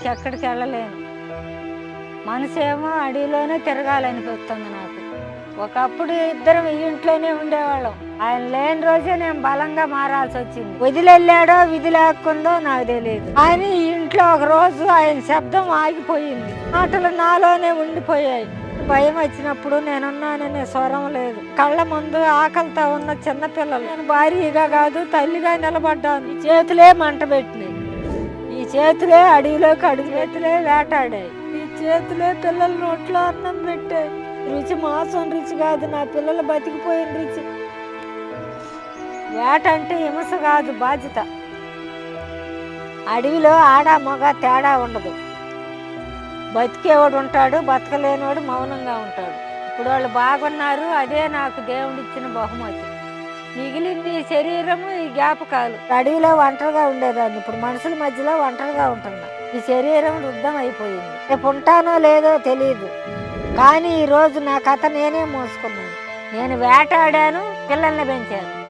ఇంకెక్కడికి వెళ్ళలేను. మనసేమో అడవిలోనే తిరగాలనిపిస్తుంది నాకు. ఒకప్పుడు ఇద్దరం ఈ ఇంట్లోనే ఉండేవాళ్ళం. ఆయన లేని రోజే నేను బలంగా మారాల్సి వచ్చింది. వదిలెళ్ళాడో విధి లేకుందో నాకు తెలియదు ఆయన ఈ ఇంట్లో ఒక రోజు ఆయన శబ్దం ఆగిపోయింది. మాటలు నాలోనే ఉండిపోయాయి. భయం వచ్చినప్పుడు నేనున్నాననే స్వరం లేదు. కళ్ళ ముందు ఆకలితో ఉన్న చిన్నపిల్లలు. నేను భారీగా కాదు తల్లిగా నిలబడ్డాను. చేతులే మంట పెట్టినాయి. చేతులే అడవిలోకి అడుగు చేతులే వేటాడాయి. ఈ చేతులే పిల్లల నోట్లో అన్నం పెట్టాయి. రుచి మాసం రుచి కాదు నా పిల్లలు బతికిపోయిన రుచి. వేట అంటే హింస కాదు బాధ్యత. అడవిలో ఆడ మగ తేడా ఉండదు. బతికేవాడు ఉంటాడు బతకలేనివాడు మౌనంగా ఉంటాడు. ఇప్పుడు వాళ్ళు బాగున్నారు అదే నాకు దేవుడిచ్చిన బహుమతి. మిగిలింది ఈ శరీరము ఈ జ్ఞాపకాలు. అడవిలో ఒంటరిగా ఉండేదాన్ని. ఇప్పుడు మనుషుల మధ్యలో ఒంటరిగా ఉంటున్నా. ఈ శరీరం వృద్ధం అయిపోయింది. రేపు ఉంటానో లేదో తెలియదు కానీ ఈ రోజు నా కథ నేనే మోసుకున్నాను. నేను వేటాడాను పిల్లల్ని పెంచాను.